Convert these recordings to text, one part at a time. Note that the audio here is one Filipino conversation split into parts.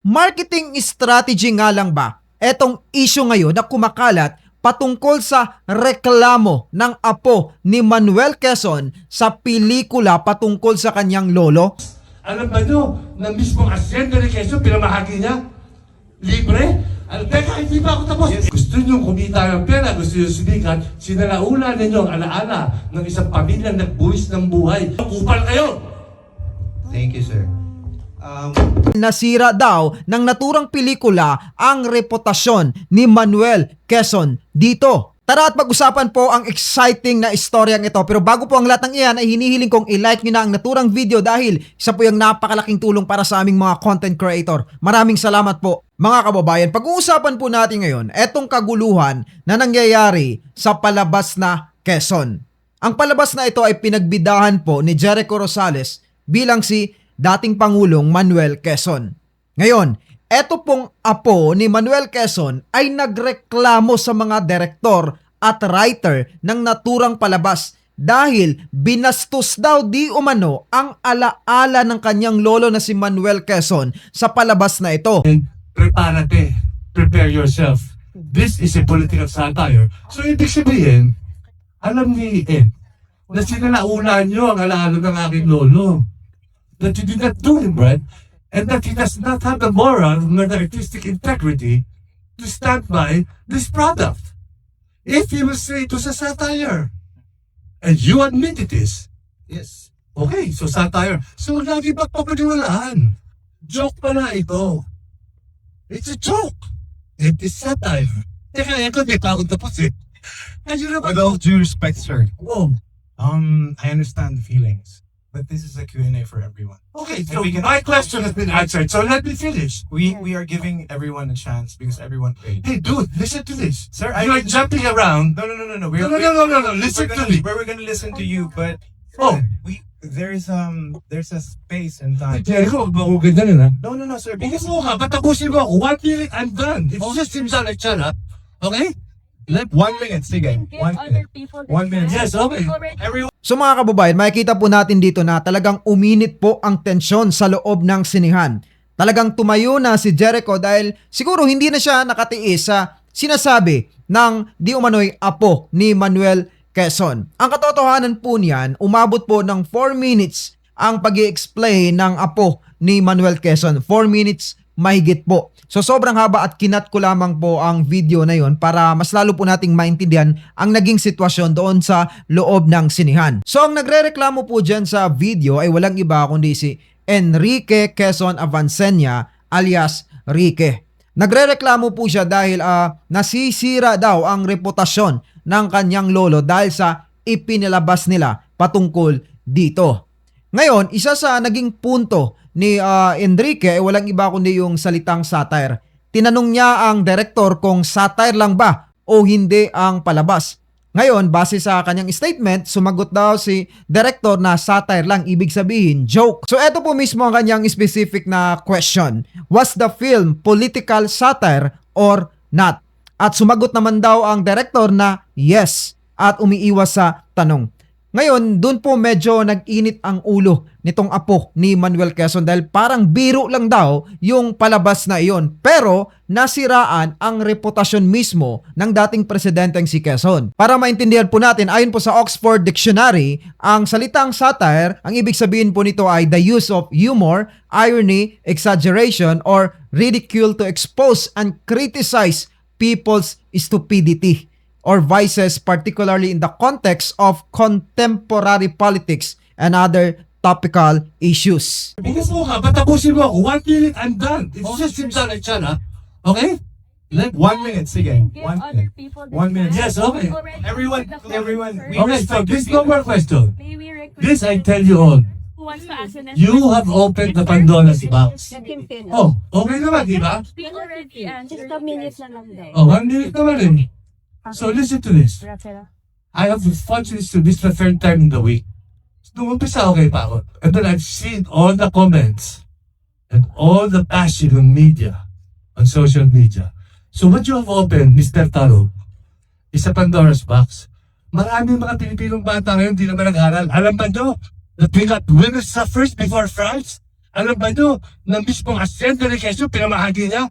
Marketing strategy nga lang ba etong issue ngayon na kumakalat patungkol sa reklamo ng apo ni Manuel Quezon sa pelikula patungkol sa kanyang lolo? Alam ba nyo, na mismo asyenda ni Quezon, pinamahagi niya? Libre? Alam, teka, hindi pa ako tapos. Gusto nyo kumita ng pera, gusto nyo sumikat, sinalaula ninyo ang alaala ng isang pamilyang nagbuwis ng buhay. Kupal kayo! Thank you, sir. Um, Nasira daw ng naturang pelikula ang reputasyon ni Manuel Quezon dito. Tara at pag-usapan po ang exciting na istoryang ito. Pero bago po ang lahat ng iyan ay hinihiling kong i-like nyo na ang naturang video dahil isa po yung napakalaking tulong para sa aming mga content creator. Maraming salamat po. Mga kababayan, pag-uusapan po natin ngayon etong kaguluhan na nangyayari sa palabas na Quezon. Ang palabas na ito ay pinagbidahan po ni Jericho Rosales bilang si dating Pangulong Manuel Quezon. Ngayon, eto pong apo ni Manuel Quezon ay nagreklamo sa mga direktor at writer ng naturang palabas dahil binastos daw di umano ang alaala ng kanyang lolo na si Manuel Quezon sa palabas na ito. And prepárate. Prepare yourself. This is a political satire. So, ibig sabihin, alam ni Ed, na sinalauna nyo ang alaala ng aking lolo. That you did not do him right, and that he does not have the moral nor the artistic integrity to stand by this product. If he will say it was a satire, and you admit it is, yes. Okay, so satire. So lagi ba papaniwalaan? Joke pala ito. It's a joke. It is satire. Teka, ito di ako tapos eh. With all due respect, sir, Oh, um, I understand the feelings, but this is a Q&A for everyone. okay, so we can- my question has been answered, so let me finish. We we are giving everyone a chance because everyone paid. Hey, dude, listen to this. Sir, you are jumping around. No, no, no, no, no. No, We're, no, no, no, no, no. Listen we're to gonna, me. We're, we're gonna listen to you, but Oh. we there's um there's a space and time. Jericho, huwag ganda na. No, no, no, sir. Because mo ka, patapusin mo ako. One minute, I'm done. It's just seems like shut up. Okay? Let one minute, sige. One minute. One minute. Yes, okay. Everyone. So mga kababayan, makikita po natin dito na talagang uminit po ang tensyon sa loob ng sinihan. Talagang tumayo na si Jericho dahil siguro hindi na siya nakatiis sa sinasabi ng di umano'y apo ni Manuel Quezon. Ang katotohanan po niyan, umabot po ng 4 minutes ang pag explain ng apo ni Manuel Quezon. 4 minutes mahigit po. So sobrang haba at kinat ko lamang po ang video na yon para mas lalo po nating maintindihan ang naging sitwasyon doon sa loob ng sinihan. So ang nagrereklamo po dyan sa video ay walang iba kundi si Enrique Quezon Avancenia alias Rique. Nagrereklamo po siya dahil ah, nasisira daw ang reputasyon ng kanyang lolo dahil sa ipinalabas nila patungkol dito. Ngayon, isa sa naging punto ni ah, Enrique ay walang iba kundi yung salitang satire. Tinanong niya ang director kung satire lang ba o hindi ang palabas. Ngayon, base sa kanyang statement, sumagot daw si director na satire lang, ibig sabihin joke. So eto po mismo ang kanyang specific na question. Was the film political satire or not? At sumagot naman daw ang director na yes at umiiwas sa tanong. Ngayon, dun po medyo nag-init ang ulo nitong apo ni Manuel Quezon dahil parang biro lang daw yung palabas na iyon. Pero nasiraan ang reputasyon mismo ng dating presidenteng si Quezon. Para maintindihan po natin, ayon po sa Oxford Dictionary, ang salitang satire, ang ibig sabihin po nito ay the use of humor, irony, exaggeration, or ridicule to expose and criticize people's stupidity or vices particularly in the context of contemporary politics and other topical issues. Bigas mo ka, patapusin mo ako. One minute, I'm done. It just seems like shut up. Okay? Let One minute, sige. One minute. One minute. Yes, okay. Everyone- heard the floor, everyone, Okay, so this no more question. May we request This I tell you all. who wants to ask an You have opened the Pandora's box. Let him finish. Oh, okay naman, di ba? We already answered. Just a minute na lang daw. Oh, one minute naman eh. So listen to this. I have this to this the third time in the week. Nung umpisa, okay pa ako. And then I've seen all the comments and all the passion on media, on social media. So what you have opened, Mr. Taro, is a Pandora's box. Maraming mga Pilipinong bata ngayon hindi naman nag-aral. Alam ba nyo? That we got women's suffrage before France? Alam ba nyo, na mismong ni Quezon, pinamahagi niya?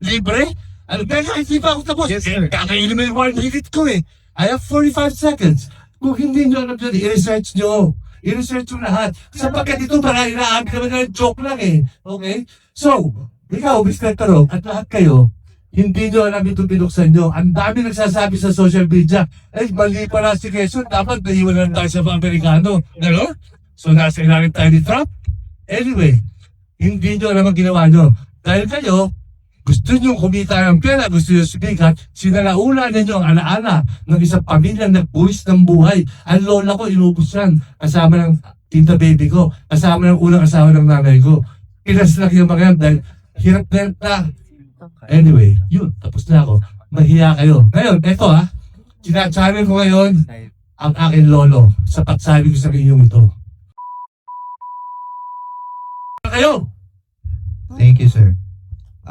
Libre? Ano ba, hindi pa ako tapos. Yes, eh, sir. kakainin mo yung one minute ko eh. I have 45 seconds. Kung hindi nyo alam yun, i-research nyo. I-research nyo lahat. Sapagkat ito para inaamin naman na joke lang eh. Okay? So, ikaw, Mr. Tarong, at lahat kayo, hindi nyo alam itong binuksan nyo. Ang dami nagsasabi sa social media, eh, mali pala si Quezon, dapat naiwan lang tayo sa mga Amerikano. Gano'n? So, nasa ilalim tayo ni Trump? Anyway, hindi nyo alam ang ginawa nyo. Dahil kayo, gusto nyo kumita ng pera, gusto nyo sumikat, sinalaula ninyo ang alaala ng isang pamilya na buwis ng buhay. Ang lola ko, inubos yan. Kasama ng tita baby ko. Kasama ng unang asawa ng nanay ko. Pinas lang yung mga yan dahil hirap na. Anyway, yun, tapos na ako. Mahiya kayo. Ngayon, eto ha, sinachannel ko ngayon ang aking lolo sa pagsabi ko sa inyong ito. Kayo! Thank you, sir.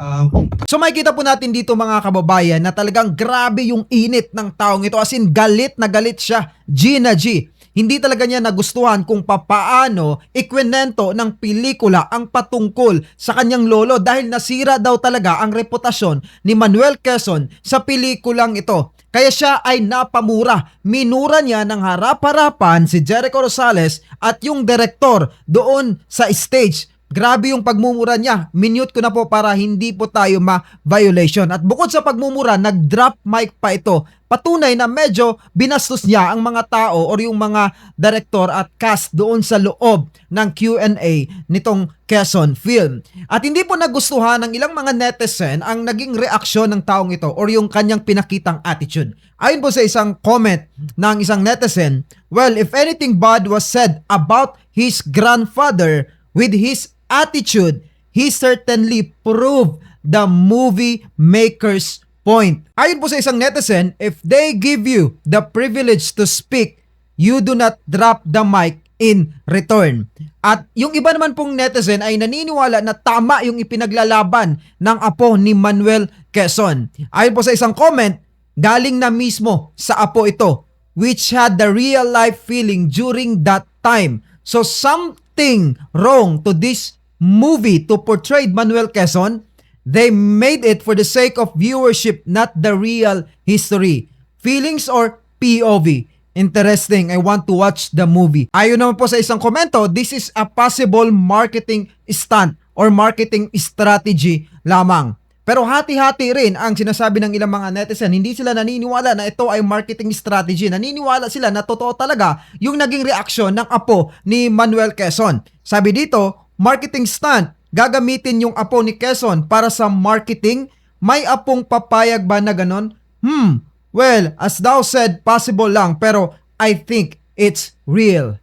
Um, So makikita po natin dito mga kababayan na talagang grabe yung init ng taong ito. As in, galit na galit siya. G na G. Hindi talaga niya nagustuhan kung papaano ikwento ng pelikula ang patungkol sa kanyang lolo dahil nasira daw talaga ang reputasyon ni Manuel Quezon sa pelikulang ito. Kaya siya ay napamura. Minura niya ng harap-harapan si Jericho Rosales at yung direktor doon sa stage Grabe yung pagmumura niya. Minute ko na po para hindi po tayo ma-violation. At bukod sa pagmumura, nag-drop mic pa ito. Patunay na medyo binastos niya ang mga tao or yung mga director at cast doon sa loob ng Q&A nitong Quezon film. At hindi po nagustuhan ng ilang mga netizen ang naging reaksyon ng taong ito or yung kanyang pinakitang attitude. Ayon po sa isang comment ng isang netizen, Well, if anything bad was said about his grandfather, with his attitude, he certainly proved the movie maker's point. Ayon po sa isang netizen, if they give you the privilege to speak, you do not drop the mic in return. At yung iba naman pong netizen ay naniniwala na tama yung ipinaglalaban ng apo ni Manuel Quezon. Ayon po sa isang comment, galing na mismo sa apo ito which had the real life feeling during that time. So something wrong to this movie to portray Manuel Quezon. They made it for the sake of viewership, not the real history. Feelings or POV? Interesting. I want to watch the movie. Ayon naman po sa isang komento, this is a possible marketing stunt or marketing strategy lamang. Pero hati-hati rin ang sinasabi ng ilang mga netizen. Hindi sila naniniwala na ito ay marketing strategy. Naniniwala sila na totoo talaga yung naging reaksyon ng apo ni Manuel Quezon. Sabi dito, marketing stunt. Gagamitin yung apo ni Quezon para sa marketing. May apong papayag ba na ganon? Hmm, well, as thou said, possible lang pero I think it's real.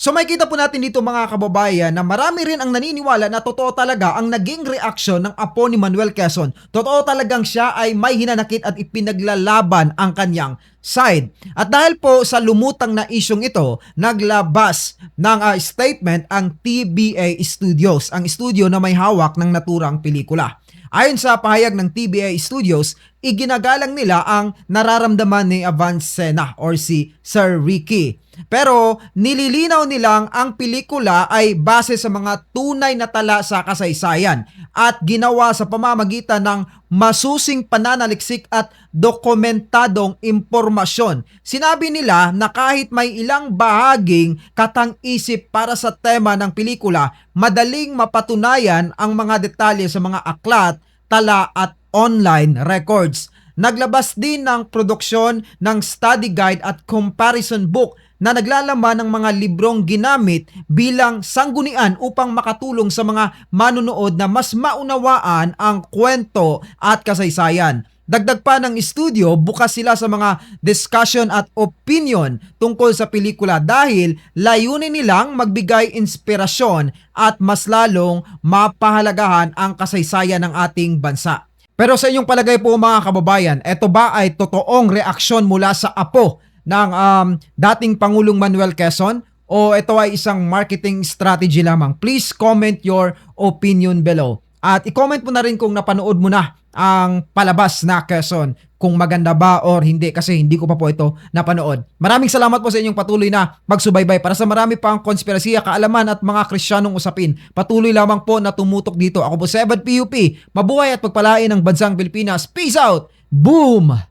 So makikita po natin dito mga kababayan na marami rin ang naniniwala na totoo talaga ang naging reaksyon ng apo ni Manuel Quezon. Totoo talagang siya ay may hinanakit at ipinaglalaban ang kanyang side. At dahil po sa lumutang na isyong ito, naglabas ng ah, statement ang TBA Studios, ang studio na may hawak ng naturang pelikula. Ayon sa pahayag ng TBA Studios, iginagalang nila ang nararamdaman ni Avancena or si Sir Ricky. Pero nililinaw nilang ang pelikula ay base sa mga tunay na tala sa kasaysayan at ginawa sa pamamagitan ng masusing pananaliksik at dokumentadong impormasyon. Sinabi nila na kahit may ilang bahaging katang-isip para sa tema ng pelikula, madaling mapatunayan ang mga detalye sa mga aklat, tala at online records. Naglabas din ng produksyon ng study guide at comparison book na naglalaman ng mga librong ginamit bilang sanggunian upang makatulong sa mga manunood na mas maunawaan ang kwento at kasaysayan. Dagdag pa ng studio, bukas sila sa mga discussion at opinion tungkol sa pelikula dahil layunin nilang magbigay inspirasyon at mas lalong mapahalagahan ang kasaysayan ng ating bansa. Pero sa inyong palagay po mga kababayan, ito ba ay totoong reaksyon mula sa apo ng um, dating Pangulong Manuel Quezon o ito ay isang marketing strategy lamang? Please comment your opinion below. At i-comment mo na rin kung napanood mo na ang palabas na Quezon kung maganda ba or hindi kasi hindi ko pa po ito napanood. Maraming salamat po sa inyong patuloy na pagsubaybay para sa marami pang konspirasiya, kaalaman at mga kristyanong usapin. Patuloy lamang po na tumutok dito. Ako po 7 PUP. Mabuhay at pagpalain ng bansang Pilipinas. Peace out! Boom!